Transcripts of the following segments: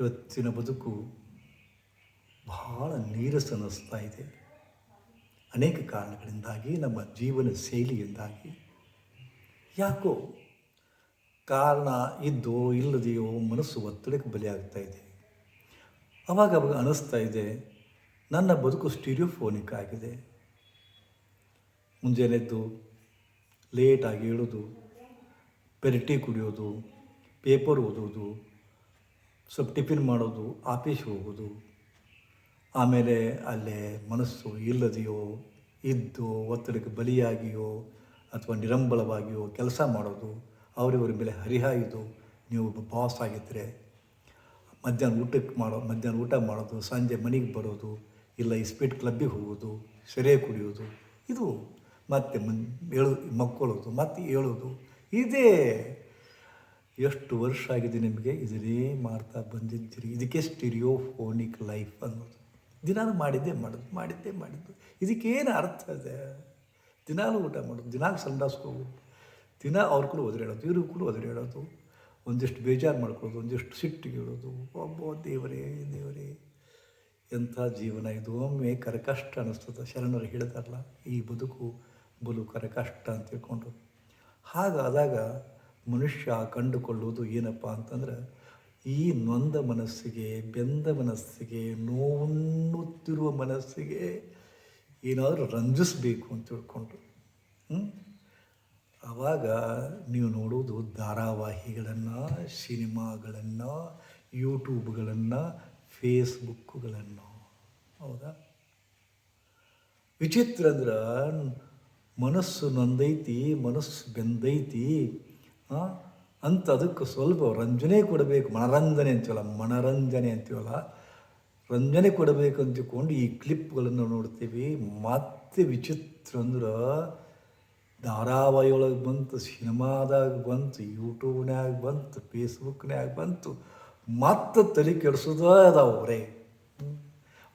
ಇವತ್ತಿನ ಬದುಕು ಬಹಳ ನೀರಸ ಅನ್ನಿಸ್ತಾ ಇದೆ. ಅನೇಕ ಕಾರಣಗಳಿಂದಾಗಿ, ನಮ್ಮ ಜೀವನ ಶೈಲಿಯಿಂದಾಗಿ. ಯಾಕೋ ಕಾರಣ ಇದ್ದೋ ಇಲ್ಲದೆಯೋ ಮನಸ್ಸು ಒತ್ತಡಕ್ಕೆ ಬಲಿಯಾಗ್ತಾ ಇದೆ. ಅವಾಗ ಅವಾಗ ಅನ್ನಿಸ್ತಾ ಇದೆ, ನನ್ನ ಬದುಕು ಸ್ಟೀರಿಯೋಫೋನಿಕ್ ಆಗಿದೆ. ಮುಂಜಾನೆದ್ದು ಲೇಟಾಗಿ ಹೇಳೋದು ಪೆರಟಿ ಕುಡಿಯೋದು, ಪೇಪರ್ ಓದೋದು ಸ್ವಲ್ಪ ಟಿಫಿನ್ ಮಾಡೋದು ಆಫೀಸ್ ಹೋಗೋದು, ಆಮೇಲೆ ಅಲ್ಲೇ ಮನಸ್ಸು ಇಲ್ಲದೆಯೋ, ಇದ್ದು, ಒತ್ತಡಕ್ಕೆ ಬಲಿಯಾಗಿಯೋ, ಅಥವಾ ನಿರಂಬಲವಾಗಿಯೋ ಕೆಲಸ ಮಾಡೋದು, ಅವರಿವರ ಮೇಲೆ ಹರಿಹಾಯಿದು, ನೀವು ಬಾಸ್ ಆಗಿದ್ದರೆ, ಮಧ್ಯಾಹ್ನ ಊಟಕ್ಕೆ ಮಾಡೋ, ಮಧ್ಯಾಹ್ನ ಊಟ ಮಾಡೋದು, ಸಂಜೆ ಮನೆಗೆ ಬರೋದು, ಇಲ್ಲ ಈ ಸ್ಪೀಡ್ ಕ್ಲಬ್ಬಿಗೆ ಹೋಗೋದು, ಸೆರೆ ಕುಡಿಯೋದು, ಇದು ಮತ್ತೆ ಮನ್, ಏಳು, ಮಕ್ಕೊಳ್ಳೋದು, ಮತ್ತೆ ಹೇಳೋದು ಇದೇ ಎಷ್ಟು ವರ್ಷ ಆಗಿದೆ ನಿಮಗೆ? ಇದನ್ನೇ ಮಾಡ್ತಾ ಬಂದಿದ್ದೀರಿ. ಇದಕ್ಕೆ ಸ್ಟಿರಿಯೋಫೋನಿಕ್ ಲೈಫ್ ಅನ್ನೋದು. ದಿನಾನು ಮಾಡಿದ್ದೇ ಮಾಡೋದು ಮಾಡಿದ್ದೇ ಮಾಡಿದ್ದು. ಇದಕ್ಕೇನು ಅರ್ಥ ಇದೆ? ದಿನಾಲು ಊಟ ಮಾಡೋದು, ದಿನಾಲು ಸಂಡಾಸ್ಗೆ ಹೋಗೋದು ದಿನ ಅವ್ರ ಕೂಡ ಒದರೇಳೋದು ಇವ್ರಿಗೂ ಕೂಡ ಒದರೇಳೋದು ಒಂದಿಷ್ಟು ಬೇಜಾರು ಮಾಡ್ಕೊಳ್ಳೋದು, ಒಂದಿಷ್ಟು ಸಿಟ್ಟಿಗೆ ಇಡೋದು. ಒಬ್ಬ ದೇವರೇ ದೇವರೇ. ಎಂಥ ಜೀವನ ಇದು? ಒಮ್ಮೆ ಕರಕಷ್ಟ ಅನ್ನಿಸ್ತದೆ ಶರಣರು ಹೇಳ್ತಾರಲ್ಲ ಈ ಬದುಕು ಬಲು ಕರಕಷ್ಟ ಅಂತ ತಿಳ್ಕೊಂಡು. ಹಾಗಾದಾಗ ಮನುಷ್ಯ ಕಂಡುಕೊಳ್ಳುವುದು ಏನಪ್ಪ ಅಂತಂದ್ರೆ ಈ ನೊಂದ ಮನಸ್ಸಿಗೆ, ಬೆಂದ ಮನಸ್ಸಿಗೆ ನೋವುಣ್ಣುತ್ತಿರುವ ಮನಸ್ಸಿಗೆ ಏನಾದರೂ ರಂಜಿಸಬೇಕು ಅಂತ ತಿಳ್ಕೊಂಡು ಹ್ಞೂ ಆವಾಗ ನೀವು ನೋಡೋದು ಧಾರಾವಾಹಿಗಳನ್ನು, ಸಿನಿಮಾಗಳನ್ನು, ಯೂಟ್ಯೂಬ್ಗಳನ್ನು ಫೇಸ್ಬುಕ್ಕುಗಳನ್ನು ಹೌದಾ? ವಿಚಿತ್ರ ಅಂದ್ರೆ ಮನಸ್ಸು ನೊಂದೈತಿ, ಮನಸ್ಸು ಬೆಂದೈತಿ ಅಂತ ಅದಕ್ಕೆ ಸ್ವಲ್ಪ ರಂಜನೆ ಕೊಡಬೇಕು. ಮನರಂಜನೆ ಅಂತೀವಲ್ಲ ಮನರಂಜನೆ ಅಂತೀವಲ್ಲ. ರಂಜನೆ ಕೊಡಬೇಕು ಅಂತಕೊಂಡು ಈ ಕ್ಲಿಪ್ಗಳನ್ನು ನೋಡ್ತೀವಿ. ಮತ್ತೆ ವಿಚಿತ್ರ ಅಂದ್ರೆ ಧಾರಾವಾಹಿಯೊಳಗೆ ಬಂತು, ಸಿನಿಮಾದಾಗ ಬಂತು ಯೂಟ್ಯೂಬ್ನಾಗ ಬಂತು ಫೇಸ್ಬುಕ್ನಾಗ ಬಂತು. ಮತ್ತೆ ತಲೆ ಕೆಡಿಸೋದ ಅದಾವ್ರೆ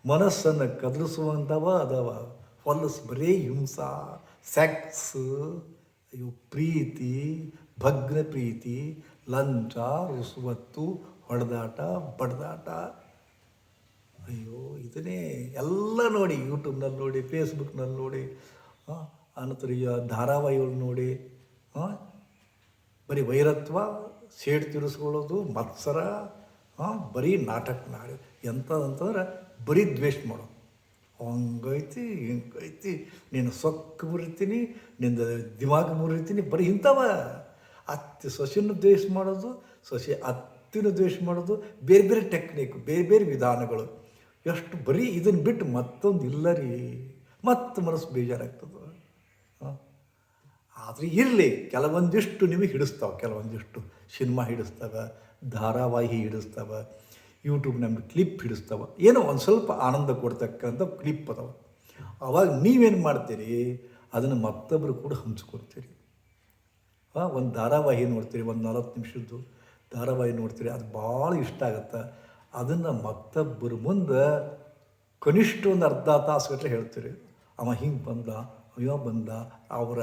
ಮನಸ್ಸನ್ನು ಕದಲಿಸುವಂಥವ ಅದಾವ. ಹೊಲಸು ಬರೀ ಹಿಂಸಾ, ಸೆಕ್ಸ್, ಅಯ್ಯೋ, ಪ್ರೀತಿ ಭಗ್ನ ಪ್ರೀತಿ ಲಂಚ, ರುಸುವತ್ತು, ಹೊಡೆದಾಟ, ಬಡ್ದಾಟ. ಅಯ್ಯೋ, ಇದನ್ನೇ ಎಲ್ಲ ನೋಡಿ, ಯೂಟ್ಯೂಬ್ನಲ್ಲಿ ನೋಡಿ, ಫೇಸ್ಬುಕ್ನಲ್ಲಿ ನೋಡಿ ಅನಂತರ ಧಾರಾವಾಹಿಗಳು ನೋಡಿ ಬರೀ ವೈರತ್ವ, ಸೇಡ್ ತಿರುಸ್ಕೊಳ್ಳೋದು, ಮತ್ಸರ ಬರೀ ನಾಟಕ ನಾಡಿ, ಎಂಥದಂತಂದ್ರೆ ಬರೀ ದ್ವೇಷ ಮಾಡೋದು. ಹಂಗೈತಿ, ಹಿಂಗೈತಿ ನೀನು ಸೊಕ್ಕ ಮುರಿತೀನಿ, ನಿಂದ ದಿಮಾಗ್ ಮುರಿತೀನಿ, ಬರೀ ಇಂಥವ ಅತ್ತೆ ಸೊಸಿನ ದ್ವೇಷ ಮಾಡೋದು, ಸೊಸೆ ಅತ್ತಿನ ದ್ವೇಷ ಮಾಡೋದು, ಬೇರೆ ಬೇರೆ ಟೆಕ್ನಿಕ್ ಬೇರೆ ಬೇರೆ ವಿಧಾನಗಳು. ಎಷ್ಟು ಬರೀ ಇದನ್ನು ಬಿಟ್ಟು ಮತ್ತೊಂದು ಇಲ್ಲ ರೀ. ಮತ್ತೆ ಮನಸ್ಸು ಬೇಜಾರಾಗ್ತದೆ. ಆದರೆ ಇರಲಿ, ಕೆಲವೊಂದಿಷ್ಟು ನಿಮಗೆ ಹಿಡಿಸ್ತಾವೆ, ಕೆಲವೊಂದಿಷ್ಟು ಸಿನಿಮಾ ಹಿಡಿಸ್ತವೆ, ಧಾರಾವಾಹಿ ಹಿಡಿಸ್ತವೆ ಯೂಟ್ಯೂಬ್ ನಮಗೆ ಕ್ಲಿಪ್ ಹಿಡಿಸ್ತವೆ. ಏನೋ ಒಂದು ಸ್ವಲ್ಪ ಆನಂದ ಕೊಡ್ತಕ್ಕಂಥ ಕ್ಲಿಪ್ ಅದಾವೆ. ಅವಾಗ ನೀವೇನು ಮಾಡ್ತೀರಿ? ಅದನ್ನು ಮತ್ತೊಬ್ಬರು ಕೂಡ ಹಂಚ್ಕೊಡ್ತೀರಿ. ಒಂದು ಧಾರಾವಾಹಿ ನೋಡ್ತೀರಿ, ಒಂದು ನಲವತ್ತು ನಿಮಿಷದ್ದು ಧಾರಾವಾಹಿ ನೋಡ್ತೀರಿ, ಅದು ಭಾಳ ಇಷ್ಟ ಆಗುತ್ತೆ. ಅದನ್ನು ಮತ್ತೊಬ್ಬರ ಮುಂದೆ ಕನಿಷ್ಠ ಒಂದು ಅರ್ಧ ತಾಸುಗಟ್ಟಲೆ ಹೇಳ್ತೀರಿ. ಅವ ಹಿಂಗೆ ಬಂದ, ಅಯ್ಯೋ ಬಂದ, ಅವರ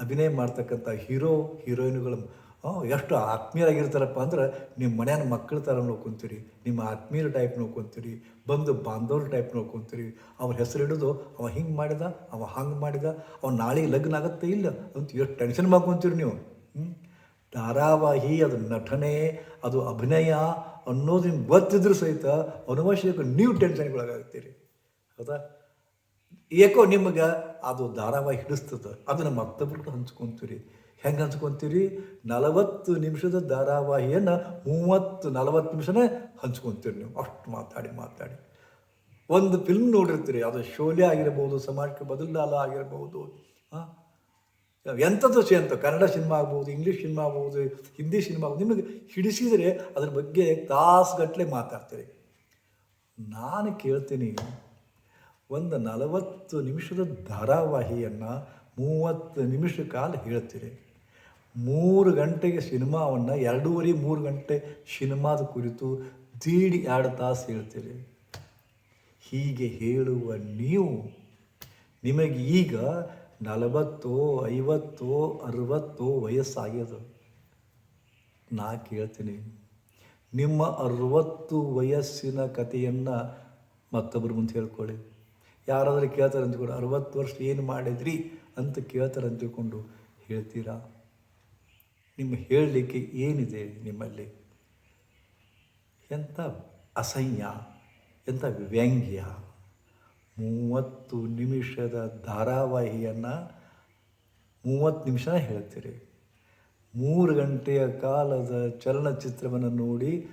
ಅಭಿನಯ ಮಾಡ್ತಕ್ಕಂಥ ಹೀರೋ, ಹೀರೋಯಿನ್ಗಳು ಎಷ್ಟು ಆತ್ಮೀಯರಾಗಿರ್ತಾರಪ್ಪ. ಅಂದ್ರೆ ನಿಮ್ಮ ಮನ್ಯಾನ ಮಕ್ಕಳ ಥರ ನೋಡ್ಕೊತೀರಿ, ನಿಮ್ಮ ಆತ್ಮೀಯರ ಟೈಪ್ ನೋಡ್ಕೊತೀರಿ, ಬಂದು ಬಾಂಧವ್ರ ಟೈಪ್ ನೋಡ್ಕೊತೀರಿ. ಅವ್ರ ಹೆಸರು ಹಿಡಿದು ಅವ ಹಿಂಗೆ ಮಾಡಿದ, ಅವ ಹಂಗೆ ಮಾಡಿದ ಅವ ನಾಳೆ ಲಗ್ನ ಆಗತ್ತೆ ಇಲ್ಲ ಅಂತ ಎಷ್ಟು ಟೆನ್ಷನ್ ಮಾಡ್ಕೊಂತೀರಿ ನೀವು? ಧಾರಾವಾಹಿ, ಅದು ನಟನೆ, ಅದು ಅಭಿನಯ ಅನ್ನೋದು ನಿಮ್ಗೆ ಗೊತ್ತಿದ್ರು ಸಹಿತ ಅನುವಶ್ಯಕ ನೀವು ಟೆನ್ಷನ್ಗೊಳಗಾಗ್ತೀರಿ ಹೌದಾ? ಏಕೋ ನಿಮಗೆ ಅದು ಧಾರಾವಾಹಿ ಹಿಡಿಸ್ತದೆ, ಅದನ್ನು ಮತ್ತೊಬ್ರು ಹಂಚ್ಕೊತೀರಿ. ಹೆಂಗೆ ಹಂಚ್ಕೊತೀರಿ? ನಲವತ್ತು ನಿಮಿಷದ ಧಾರಾವಾಹಿಯನ್ನು ಮೂವತ್ತು, ನಲವತ್ತು ನಿಮಿಷನೇ ಹಂಚ್ಕೊತೀರಿ ನೀವು. ಅಷ್ಟು ಮಾತಾಡಿ ಮಾತಾಡಿ. ಒಂದು ಫಿಲ್ಮ್ ನೋಡಿರ್ತೀರಿ. ಅದು ಶೋಲೆ ಆಗಿರ್ಬೋದು, ಸಮಾಜಕ್ಕೆ ಬದಲಾಲ ಆಗಿರ್ಬೋದು. ಹಾಂ? ಎಂಥದ್ದು ಸೇ ಕನ್ನಡ ಸಿನಿಮಾ ಆಗ್ಬೋದು ಇಂಗ್ಲೀಷ್ ಸಿನಿಮಾ ಆಗ್ಬೋದು ಹಿಂದಿ ಸಿನಿಮಾ ಆಗ್ಬೋದು. ನಿಮಗೆ ಹಿಡಿಸಿದರೆ ಅದ್ರ ಬಗ್ಗೆ ತಾಸುಗಟ್ಟಲೆ ಮಾತಾಡ್ತೀರಿ. ನಾನು ಕೇಳ್ತೀನಿ, ಒಂದು ನಲವತ್ತು ನಿಮಿಷದ ಧಾರಾವಾಹಿಯನ್ನು ಮೂವತ್ತು ನಿಮಿಷ ಕಾಲ ಹೇಳ್ತೀರಿ. ಮೂರು ಗಂಟೆಗೆ ಸಿನಿಮಾವನ್ನು ಎರಡೂವರೆ ಮೂರು ಗಂಟೆ ಸಿನಿಮಾದ ಕುರಿತು ದೀಡಿ ಎರಡು ತಾಸು ಹೇಳ್ತೀರಿ. ಹೀಗೆ ಹೇಳುವ ನೀವು ನಿಮಗೆ ಈಗ ನಲವತ್ತೋ, ಐವತ್ತೋ, ಅರವತ್ತೋ ವಯಸ್ಸಾಗ್ಯದ. ನಾ ಕೇಳ್ತೀನಿ. ನಿಮ್ಮ ಅರವತ್ತು ವಯಸ್ಸಿನ ಕಥೆಯನ್ನು ಮತ್ತೊಬ್ಬರು ಮುಂದೆ ಹೇಳ್ಕೊಳ್ಳಿ. ಯಾರಾದರೂ ಕೇಳ್ತಾರೆ ಅಂದ್ಕೊಂಡು ಅರವತ್ತು ವರ್ಷ ಏನು ಮಾಡಿದ್ರಿ ಅಂತ ಕೇಳ್ತಾರೆ ಅಂತ ತಿಳ್ಕೊಂಡು ಹೇಳ್ತೀರಾ? ನಿಮ್ಮ ಹೇಳಲಿಕ್ಕೆ ಏನಿದೆ ನಿಮ್ಮಲ್ಲಿ? ಎಂಥ ಅಸಹ್ಯ, ಎಂಥ ವ್ಯಂಗ್ಯ. ಮೂವತ್ತು ನಿಮಿಷದ ಧಾರಾವಾಹಿಯನ್ನು ಮೂವತ್ತು ನಿಮಿಷ ಹೇಳ್ತೀರಿ ಮೂರು ಗಂಟೆಯ ಕಾಲದ ಚಲನಚಿತ್ರವನ್ನು ನೋಡಿ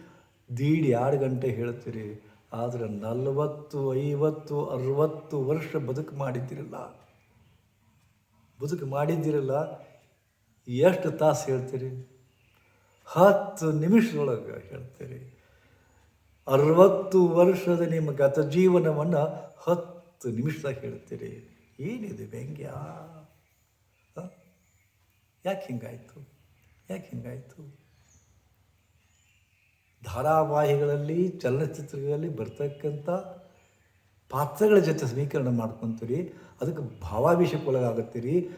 ದೀಡಿ ಎರಡು ಗಂಟೆ ಹೇಳ್ತೀರಿ ಆದರೆ ನಲವತ್ತು, ಐವತ್ತು, ಅರವತ್ತು ವರ್ಷ ಬದುಕು ಮಾಡಿದ್ದಿರಲ್ಲ. ಬದುಕು ಮಾಡಿದ್ದೀರಲ್ಲ ಎಷ್ಟು ತಾಸು ಹೇಳ್ತೀರಿ? ಹತ್ತು ನಿಮಿಷದೊಳಗೆ ಹೇಳ್ತೀರಿ. ಅರವತ್ತು ವರ್ಷದ ನಿಮ್ಮ ಗತ ಜೀವನವನ್ನು ಹತ್ತು ನಿಮಿಷದಾಗ ಹೇಳ್ತೀರಿ. ಏನಿದೆ ವ್ಯಂಗ್ಯ? ಯಾಕೆ ಹಿಂಗಾಯಿತು? ಯಾಕೆ ಹಿಂಗಾಯಿತು? ಧಾರಾವಾಹಿಗಳಲ್ಲಿ, ಚಲನಚಿತ್ರಗಳಲ್ಲಿ ಬರ್ತಕ್ಕಂಥ ಪಾತ್ರಗಳ ಜೊತೆ ಸಮೀಕರಣ ಮಾಡ್ಕೊತೀರಿ. ಅದಕ್ಕೆ ಭಾವಾವೇಶಕ್ಕೆ ಒಳಗಾಗುತ್ತೀರಿ.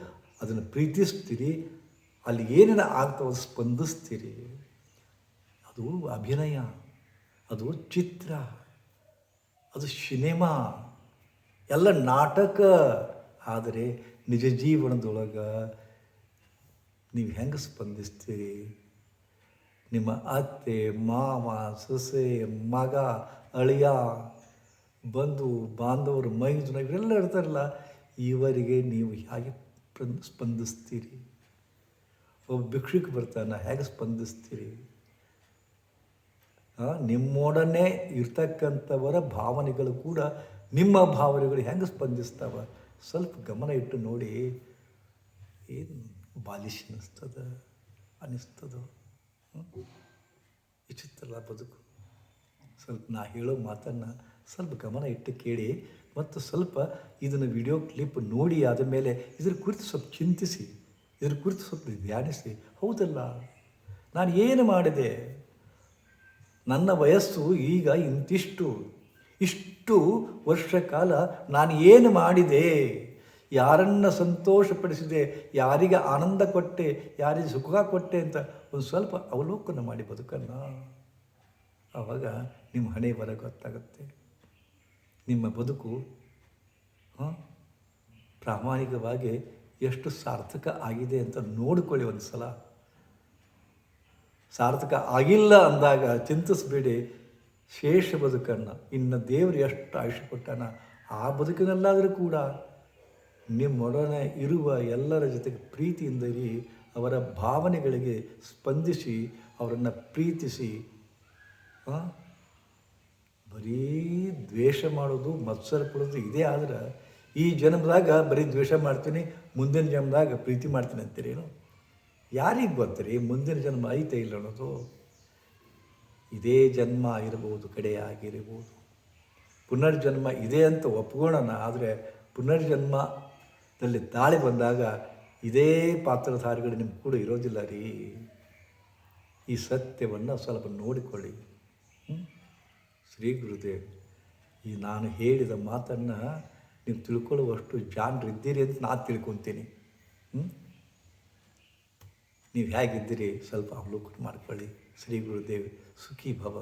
ಅದನ್ನು ಪ್ರೀತಿಸ್ತೀರಿ. ಅಲ್ಲಿ ಏನೇನು ಆಗ್ತಾವ ಸ್ಪಂದಿಸ್ತೀರಿ. ಅದು ಅಭಿನಯ, ಅದು ಚಿತ್ರ, ಅದು ಸಿನಿಮಾ, ಎಲ್ಲ ನಾಟಕ. ಆದರೆ ನಿಜ ಜೀವನದೊಳಗೆ ನೀವು ಹೆಂಗೆ ಸ್ಪಂದಿಸ್ತೀರಿ? ನಿಮ್ಮ ಅತ್ತೆ, ಮಾವ, ಸೊಸೆ, ಮಗ, ಅಳಿಯ, ಬಂಧು, ಬಾಂಧವರು, ಮೈದುನ, ಇವರೆಲ್ಲ ಇರ್ತಾರಲ್ಲ, ಇವರಿಗೆ ನೀವು ಹೇಗೆ ಸ್ಪಂದಿಸ್ತೀರಿ? ಒಬ್ಬ ಭಿಕ್ಷುಕ್ ಬರ್ತಾನೆ, ಹೇಗೆ ಸ್ಪಂದಿಸ್ತೀರಿ? ನಿಮ್ಮೊಡನೆ ಇರ್ತಕ್ಕಂಥವರ ಭಾವನೆಗಳು ಕೂಡ ನಿಮ್ಮ ಭಾವನೆಗಳು ಹೆಂಗೆ ಸ್ಪಂದಿಸ್ತಾವ? ಸ್ವಲ್ಪ ಗಮನ ಇಟ್ಟು ನೋಡಿ, ಏನು ಬಾಲಿಶ್ ಅನ್ನಿಸ್ತದ? ಅನ್ನಿಸ್ತದೋ? ವಿಚಿತ್ರಲ್ಲ ಬದುಕು. ಸ್ವಲ್ಪ ನಾ ಹೇಳೋ ಮಾತನ್ನು ಸ್ವಲ್ಪ ಗಮನ ಇಟ್ಟು ಕೇಳಿ, ಮತ್ತು ಸ್ವಲ್ಪ ಇದನ್ನು ವಿಡಿಯೋ ಕ್ಲಿಪ್ ನೋಡಿ ಆದ ಮೇಲೆ ಇದ್ರ ಕುರಿತು ಸ್ವಲ್ಪ ಚಿಂತಿಸಿ. ಇದ್ರ ಕುರಿತು ಸ್ವಲ್ಪ ಧ್ಯಾನಿಸಿ, ಹೌದಲ್ಲ? ನಾನು ಏನು ಮಾಡಿದೆ? ನನ್ನ ವಯಸ್ಸು ಈಗ ಇಂತಿಷ್ಟು, ಇಷ್ಟು ವರ್ಷ ಕಾಲ ನಾನು ಏನು ಮಾಡಿದೆ? ಯಾರನ್ನು ಸಂತೋಷಪಡಿಸಿದೆ? ಯಾರಿಗೆ ಆನಂದ ಕೊಟ್ಟೆ? ಯಾರಿಗೆ ಸುಖ ಕೊಟ್ಟೆ ಅಂತ ಒಂದು ಸ್ವಲ್ಪ ಅವಲೋಕನ ಮಾಡಿ ಬದುಕನ್ನು. ಆವಾಗ ನಿಮ್ಮ ಹಣೆ ಬರ ಗೊತ್ತಾಗುತ್ತೆ. ನಿಮ್ಮ ಬದುಕು ಪ್ರಾಮಾಣಿಕವಾಗಿ ಎಷ್ಟು ಸಾರ್ಥಕ ಆಗಿದೆ ಅಂತ ನೋಡಿಕೊಳ್ಳಿ ಒಂದು ಸಲ ಸಾರ್ಥಕ ಆಗಿಲ್ಲ ಅಂದಾಗ ಚಿಂತಿಸಬೇಡಿ ಶೇಷ ಬದುಕನ್ನು, ಇನ್ನು ದೇವರು ಎಷ್ಟು ಆಯುಷ್ಯ ಕೊಟ್ಟಾನ, ಆ ಬದುಕಿನಲ್ಲಾದರೂ ಕೂಡ ನಿಮ್ಮೊಡನೆ ಇರುವ ಎಲ್ಲರ ಜೊತೆಗೆ ಪ್ರೀತಿಯಿಂದ ಇರಿ, ಅವರ ಭಾವನೆಗಳಿಗೆ ಸ್ಪಂದಿಸಿ, ಅವರನ್ನು ಪ್ರೀತಿಸಿ? ಬರೀ ದ್ವೇಷ ಮಾಡೋದು, ಮತ್ಸರ ಕೊಡೋದು ಇದೇ ಆದ್ರೆ ಈ ಜನ್ಮದಾಗ ಬರೀ ದ್ವೇಷ ಮಾಡ್ತೀನಿ, ಮುಂದಿನ ಜನ್ಮದಾಗ ಪ್ರೀತಿ ಮಾಡ್ತೀನಿ ಅಂತೀರೇನು ಯಾರಿಗೆ ಗೊತ್ತರಿ ಮುಂದಿನ ಜನ್ಮ ಐತೆ ಇಲ್ಲ ಅನ್ನೋದು? ಇದೇ ಜನ್ಮ ಇರಬಹುದು ಕಡೆಯಾಗಿರಬಹುದು ಪುನರ್ಜನ್ಮ ಇದೆ ಅಂತ ಒಪ್ಕೊಳ್ಳೋಣ, ಆದರೆ ಪುನರ್ಜನ್ಮದಲ್ಲಿ ದಾಳಿ ಬಂದಾಗ ಇದೇ ಪಾತ್ರಧಾರಿಗಳು ನಿಮ್ಗೆ ಕೂಡ ಇರೋದಿಲ್ಲ ರೀ. ಈ ಸತ್ಯವನ್ನು ಸ್ವಲ್ಪ ನೋಡಿಕೊಳ್ಳಿ? ಶ್ರೀ ಗುರುದೇವ್, ಈ ನಾನು ಹೇಳಿದ ಮಾತನ್ನು ನೀವು ತಿಳ್ಕೊಳ್ಳುವಷ್ಟು ಜಾಣರಿದ್ದೀರಿ ಅಂತ ನಾನು ತಿಳ್ಕೊತೀನಿ. ನೀವು ಹೇಗಿದ್ದೀರಿ ಸ್ವಲ್ಪ ಅವಲೋಕನ ಮಾಡ್ಕೊಳ್ಳಿ. ಶ್ರೀ ಗುರುದೇವ್ ಸುಖಿ ಭವ